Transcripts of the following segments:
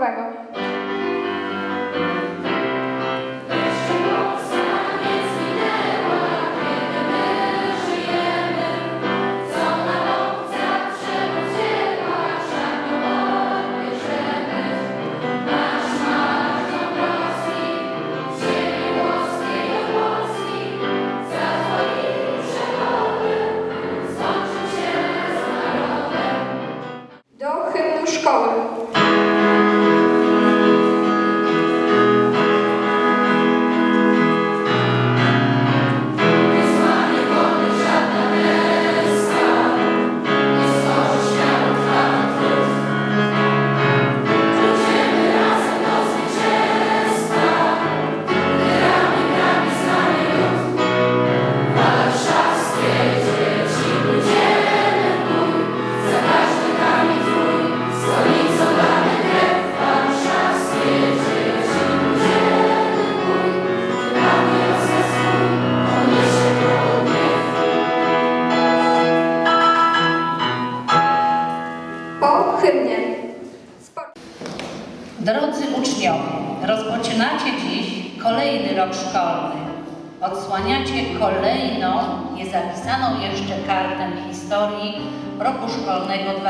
państwowego. Do Odsłaniacie kolejną, niezapisaną jeszcze kartę historii roku szkolnego 2015-2016.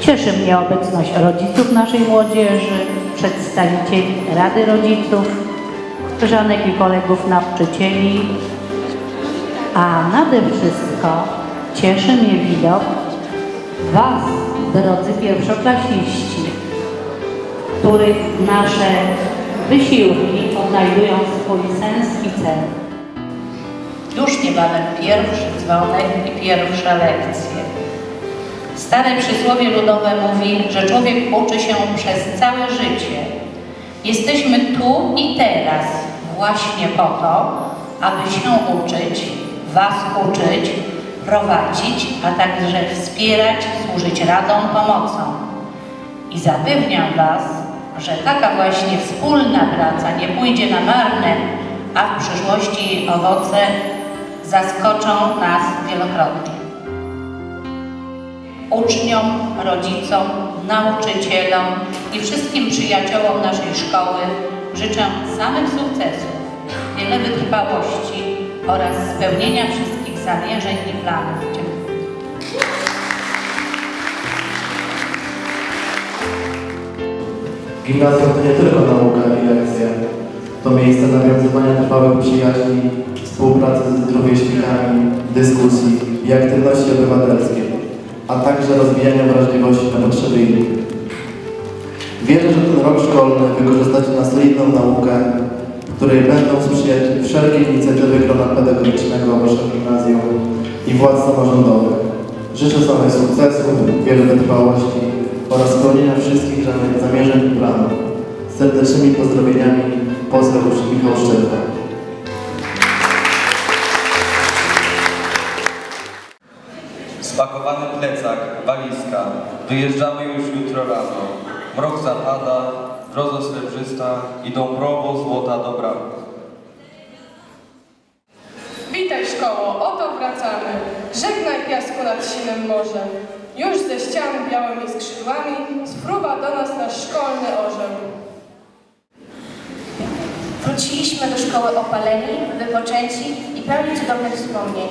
Cieszy mnie obecność rodziców naszej młodzieży, przedstawicieli Rady Rodziców, koleżanek i kolegów nauczycieli, a nade wszystko cieszy mnie widok Was, drodzy pierwszoklasiści, których nasze wysiłki odnajdują swój sens i cel. Już niebawem pierwszy dzwonek i pierwsza lekcja. Stare przysłowie ludowe mówi, że człowiek uczy się przez całe życie. Jesteśmy tu i teraz właśnie po to, aby się uczyć, Was uczyć, prowadzić, a także wspierać, służyć radą, pomocą. I zapewniam Was, że taka właśnie wspólna praca nie pójdzie na marne, a w przyszłości jej owoce zaskoczą nas wielokrotnie. Uczniom, rodzicom, nauczycielom i wszystkim przyjaciołom naszej szkoły życzę samych sukcesów, wiele wytrwałości oraz spełnienia wszystkich zamierzeń i planów. Gimnazjum to nie tylko nauka i lekcje. To miejsce nawiązywania trwałych przyjaźni, współpracy z rówieśnikami, dyskusji i aktywności obywatelskiej, a także rozwijania wrażliwości na potrzeby innych. Wierzę, że ten rok szkolny wykorzystacie na solidną naukę, której będą sprzyjać wszelkie inicjatywy grona pedagogicznego Waszego Gimnazjum i władz samorządowych. Życzę samych sukcesów, wiele wytrwałości oraz spełnienia wszystkich zam- zamierzeń i planów. Serdecznymi pozdrowieniami poseł Michał Szczerba. Spakowany plecak, walizka. Wyjeżdżamy już jutro rano. Mrok zapada, brzoza srebrzysta i dąbrowo złota dobra. Witaj szkoło, oto wracamy. Żegnaj piasku nad sinym morzem. Już ze ścian białymi skrzydłami spruwa do nas nasz szkolny orzeł. Wróciliśmy do szkoły opaleni, wypoczęci i pełni cudownych wspomnień.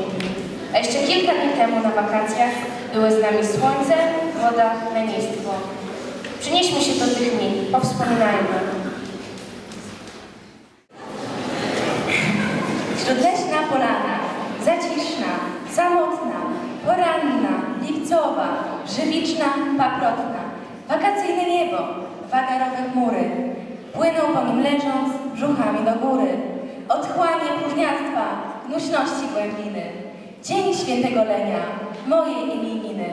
A jeszcze kilka dni temu na wakacjach były z nami słońce, woda, lenistwo. Przenieśmy się do tych dni, powspominajmy. Paprotna. Wakacyjne niebo, wagarowe chmury. Płyną po nim leżąc, brzuchami do góry. Otchłanie próżniactwa, gnuśności głębiny. Dzień świętego lenia, mojej imieniny.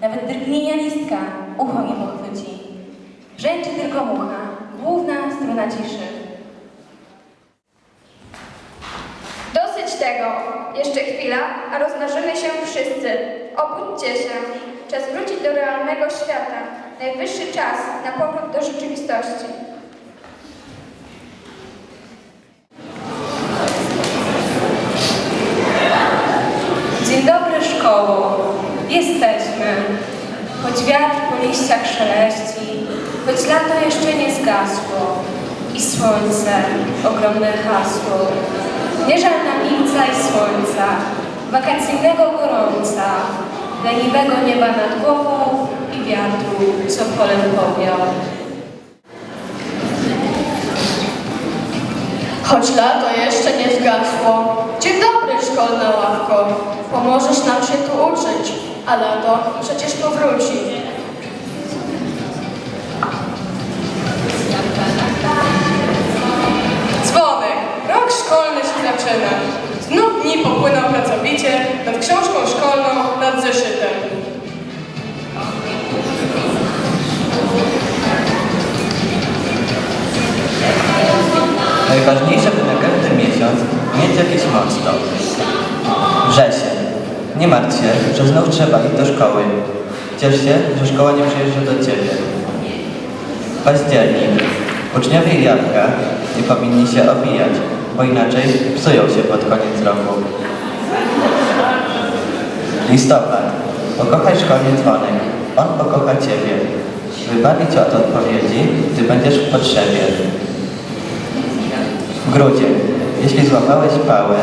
Nawet drgnienia listka ucho nie pochwyci. Brzęczy tylko mucha, główna struna ciszy. Dosyć tego. Jeszcze chwila, a rozmnożymy się wszyscy. Obudźcie się. Czas wrócić do realnego świata. Najwyższy czas na powrót do rzeczywistości. Dzień dobry szkoło. Jesteśmy. Choć wiatr po liściach szeleści, choć lato jeszcze nie zgasło i słońce, ogromne hasło. Nie żal nam lipca i słońca, wakacyjnego gorąca, leniwego nieba nad głową i wiatru, co polem powiał. Choć lato jeszcze nie zgasło. Dzień dobry, szkolna ławko. Pomożesz nam się tu uczyć, a lato przecież powróci. Dzwonek. Rok szkolny się zaczyna. Dni popłyną pracowicie nad książką szkolną, nad zeszytem. Najważniejsze na każdy miesiąc mieć jakiś motto. Wrzesień. Nie martw się, że znów trzeba iść do szkoły. Ciesz się, że szkoła nie przyjeżdża do ciebie. Październik. Uczniowie i jabłka nie powinni się obijać, bo inaczej psują się pod koniec roku. Listopad. Pokochaj szkolny dzwonek. On pokocha ciebie. Wybawi cię od odpowiedzi, gdy będziesz w potrzebie. Grudzień. Jeśli złapałeś pałę,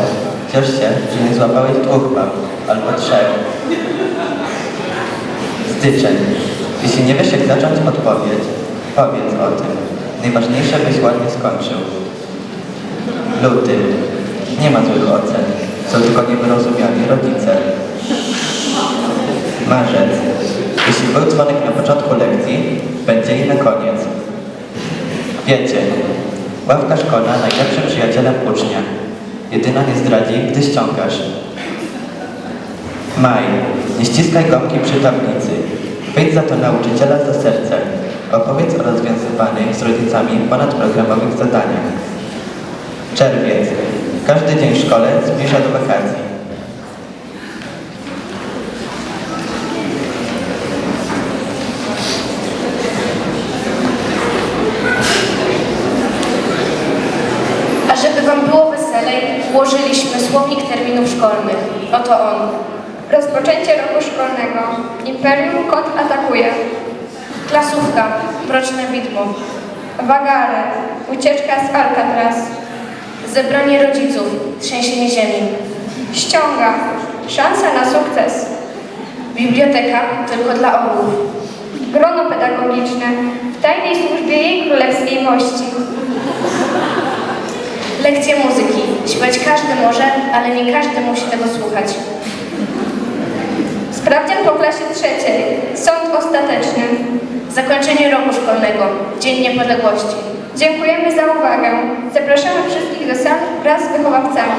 ciesz się, że nie złapałeś dwóch pał, albo trzech. Styczeń. Jeśli nie wiesz, jak zacząć odpowiedź, powiedz o tym. Najważniejsze, byś ładnie skończył. Luty. Nie ma złych ocen. Są tylko niewyrozumiali rodzice. Marzec. Jeśli był dzwonek na początku lekcji, będzie i na koniec. Kwiecień. Ławka szkolna najlepszym przyjacielem ucznia. Jedyna nie zdradzi, gdy ściągasz. Maj. Nie ściskaj gąbki przy tablicy. Wejdź za to nauczyciela za serce. Opowiedz o rozwiązywanych z rodzicami ponadprogramowych zadaniach. Czerwiec. Każdy dzień w szkole zbliża do wakacji. A żeby wam było weselej, włożyliśmy słownik terminów szkolnych. Oto on. Rozpoczęcie roku szkolnego. Imperium kot atakuje. Klasówka, mroczne widmo. Wagale. Ucieczka z Alcatraz. Zebranie rodziców, trzęsienie ziemi. Ściąga. Szansa na sukces. Biblioteka tylko dla orłów. Grono pedagogiczne. W tajnej służbie jej królewskiej mości. Lekcje muzyki. Śpiewać każdy może, ale nie każdy musi tego słuchać. Sprawdzian po klasie trzeciej. Sąd ostateczny. Zakończenie roku szkolnego. Dzień Niepodległości. Dziękujemy za uwagę. Zapraszamy wszystkich do sali wraz z wychowawcami.